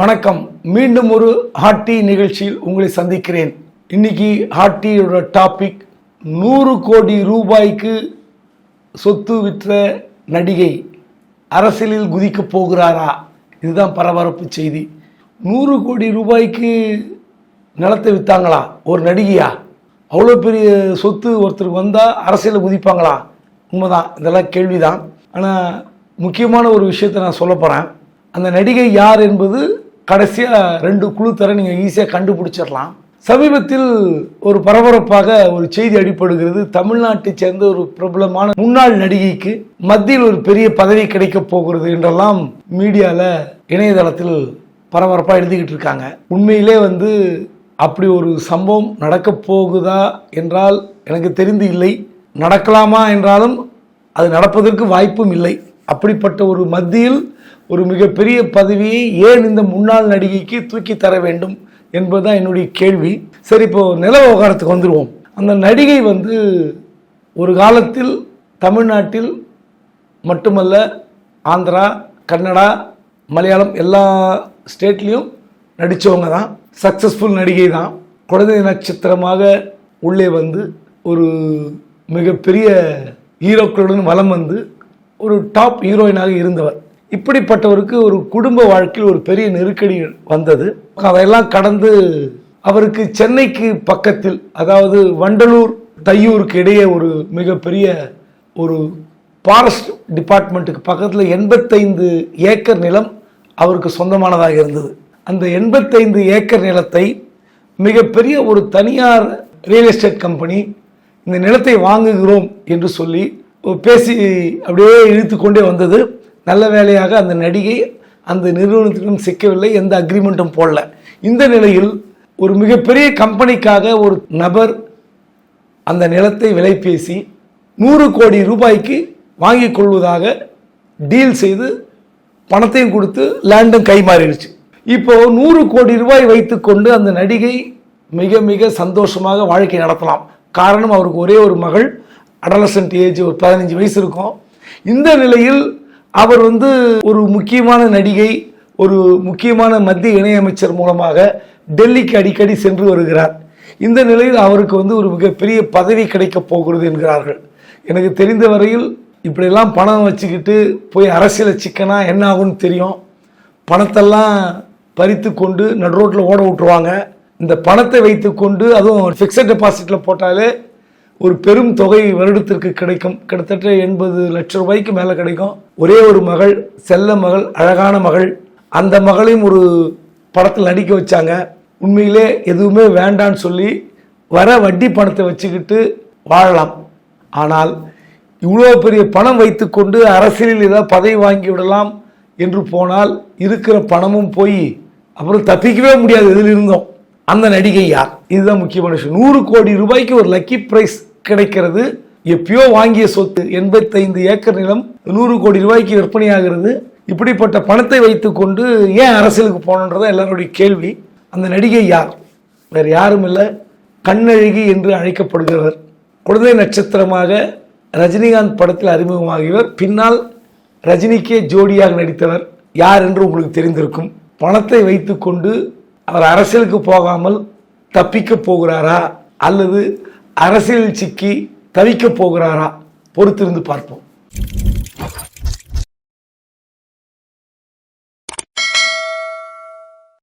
வணக்கம். மீண்டும் ஒரு ஹாட் டீ நிகழ்ச்சியில் உங்களை சந்திக்கிறேன். இன்னைக்கு ஹாட் டீயோட டாபிக் நூறு கோடி ரூபாய்க்கு சொத்து விற்ற நடிகை அரசியலில் குதிக்கப் போகிறாரா? இதுதான் பரபரப்பு செய்தி. நூறு கோடி ரூபாய்க்கு நிலத்தை விற்றாங்களா ஒரு நடிகையா? அவ்வளோ பெரிய சொத்து ஒருத்தருக்கு வந்தால் அரசியலில் குதிப்பாங்களா? உண்மைதான். இதெல்லாம் கேள்விதான். ஆனால் முக்கியமான ஒரு விஷயத்தை நான் சொல்ல போகிறேன் அந்த நடிகை யார் என்பது கடைசியாக ரெண்டு குழு தர நீங்கள் ஈஸியாக கண்டுபிடிச்சிடலாம். சமீபத்தில் ஒரு பரபரப்பாக ஒரு செய்தி அடிப்படுகிறது தமிழ்நாட்டை சேர்ந்த ஒரு பிரபலமான முன்னாள் நடிகைக்கு மத்தியில் ஒரு பெரிய பதவி கிடைக்கப் போகிறது என்றெல்லாம் மீடியாவில் இணையதளத்தில் பரபரப்பாக எழுதிக்கிட்டு இருக்காங்க. உண்மையிலே வந்து அப்படி ஒரு சம்பவம் நடக்கப் போகுதா என்றால் எனக்கு தெரிந்து இல்லை. நடக்கலாமா என்றாலும் அது நடப்பதற்கு வாய்ப்பும் இல்லை. அப்படிப்பட்ட ஒரு மத்தியில் ஒரு மிகப்பெரிய பதவியை ஏன் இந்த முன்னாள் நடிகைக்கு தூக்கி தர வேண்டும் என்பதுதான் என்னுடைய கேள்வி. சரி இப்போ நில விவகாரத்துக்கு வந்துடுவோம் அந்த நடிகை வந்து ஒரு காலத்தில் தமிழ்நாட்டில் மட்டுமல்ல ஆந்திரா கன்னடா மலையாளம் எல்லா ஸ்டேட்லேயும் நடித்தவங்க தான். சக்ஸஸ்ஃபுல் நடிகை தான். குழந்தை நட்சத்திரமாக உள்ளே வந்து ஒரு மிகப்பெரிய ஹீரோக்களுடன் வலம் வந்து ஒரு டாப் ஹீரோயினாக இருந்தவர். இப்படிப்பட்டவருக்கு ஒரு குடும்ப வாழ்க்கையில் ஒரு பெரிய நெருக்கடி வந்தது. அதையெல்லாம் கடந்து அவருக்கு சென்னைக்கு பக்கத்தில் அதாவது வண்டலூர் தையூருக்கு இடையே ஒரு மிகப்பெரிய ஒரு ஃபாரஸ்ட் டிபார்ட்மெண்ட்டுக்கு பக்கத்தில் எண்பத்தைந்து ஏக்கர் நிலம் அவருக்கு சொந்தமானதாக இருந்தது. அந்த எண்பத்தைந்து ஏக்கர் நிலத்தை மிகப்பெரிய ஒரு தனியார் ரியல் எஸ்டேட் கம்பெனி இந்த நிலத்தை வாங்குகிறோம் என்று சொல்லி பேசி அப்படியே இழுத்து கொண்டே வந்தது. நல்ல வேலையாக அந்த நடிகை அந்த நிறுவனத்திடம் சிக்கவில்லை எந்த அக்ரிமெண்ட்டும் போடல. இந்த நிலையில் ஒரு மிகப்பெரிய கம்பெனிக்காக ஒரு நபர் அந்த நிலத்தை விலை பேசி நூறு கோடி ரூபாய்க்கு வாங்கி கொள்வதாக டீல் செய்து பணத்தையும் கொடுத்து லேண்டும் கைமாறிடுச்சு. இப்போ நூறு கோடி ரூபாய் வைத்துக்கொண்டு அந்த நடிகை மிக மிக சந்தோஷமாக வாழ்க்கை நடத்தலாம். காரணம் அவருக்கு ஒரே ஒரு மகள் அடலசன்ட் ஏஜ் ஒரு பதினஞ்சு வயசு இருக்கும். இந்த நிலையில் அவர் வந்து ஒரு முக்கியமான நடிகை ஒரு முக்கியமான மத்திய இணையமைச்சர் மூலமாக டெல்லிக்கு அடிக்கடி சென்று வருகிறார். இந்த நிலையில் அவருக்கு வந்து ஒரு மிகப்பெரிய பதவி கிடைக்கப் போகிறது என்கிறார்கள். எனக்கு தெரிந்த வரையில் இப்படியெல்லாம் பணம் வச்சுக்கிட்டு போய் அரசியலை சிக்கனா என்ன ஆகும்னு தெரியும். பணத்தெல்லாம் பறித்து கொண்டு நடு ரோட்டில் ஓட விட்டுருவாங்க. இந்த பணத்தை வைத்துக்கொண்டு அதுவும் ஃபிக்ஸட் டெபாசிட்டில் போட்டாலே ஒரு பெரும் தொகை வருடத்திற்கு கிடைக்கும். கிட்டத்தட்ட எண்பது லட்சம் ரூபாய்க்கு மேலே கிடைக்கும். ஒரே ஒரு மகள் செல்ல மகள் அழகான மகள். அந்த மகளையும் ஒரு படத்தில் நடிக்க வச்சாங்க. உண்மையிலே எதுவுமே வேண்டான்னு சொல்லி வர வட்டி பணத்தை வச்சுக்கிட்டு வாழலாம். ஆனால் இவ்வளோ பெரிய பணம் வைத்துக்கொண்டு அரசியலில் ஏதாவது பதவி வாங்கி விடலாம் என்று போனால் இருக்கிற பணமும் போய் அப்புறம் தப்பிக்கவே முடியாது. எதில் இருந்தோம் அந்த நடிகை யார்? இதுதான் முக்கியமான விஷயம் நூறு கோடி ரூபாய்க்கு ஒரு லக்கி பிரைஸ் கிடைக்கிறது. எப்பயோ வாங்கிய சொத்து எண்பத்தைந்து ஏக்கர் நிலம் நூறு கோடி ரூபாய்க்கு விற்பனையாகிறது. இப்படிப்பட்ட பணத்தை வைத்துக்கொண்டு ஏன் அரசியலுக்கு போகணுன்றத எல்லாருடைய கேள்வி. அந்த நடிகை யார்? வேறு யாரும் இல்லை. கண்ணழகி என்று அழைக்கப்படுகிறவர். குழந்தை நட்சத்திரமாக ரஜினிகாந்த் படத்தில் அறிமுகமாகியவர். பின்னால் ரஜினிக்கே ஜோடியாக நடித்தவர். யார் என்று உங்களுக்கு தெரிந்திருக்கும். பணத்தை வைத்துக்கொண்டு அவர் அரசியலுக்கு போகாமல் தப்பிக்க போகிறாரா? அல்லது அரசியல் சிக்கி தவிக்க போகிறாரா? பொறுத்திருந்து பார்ப்போம்.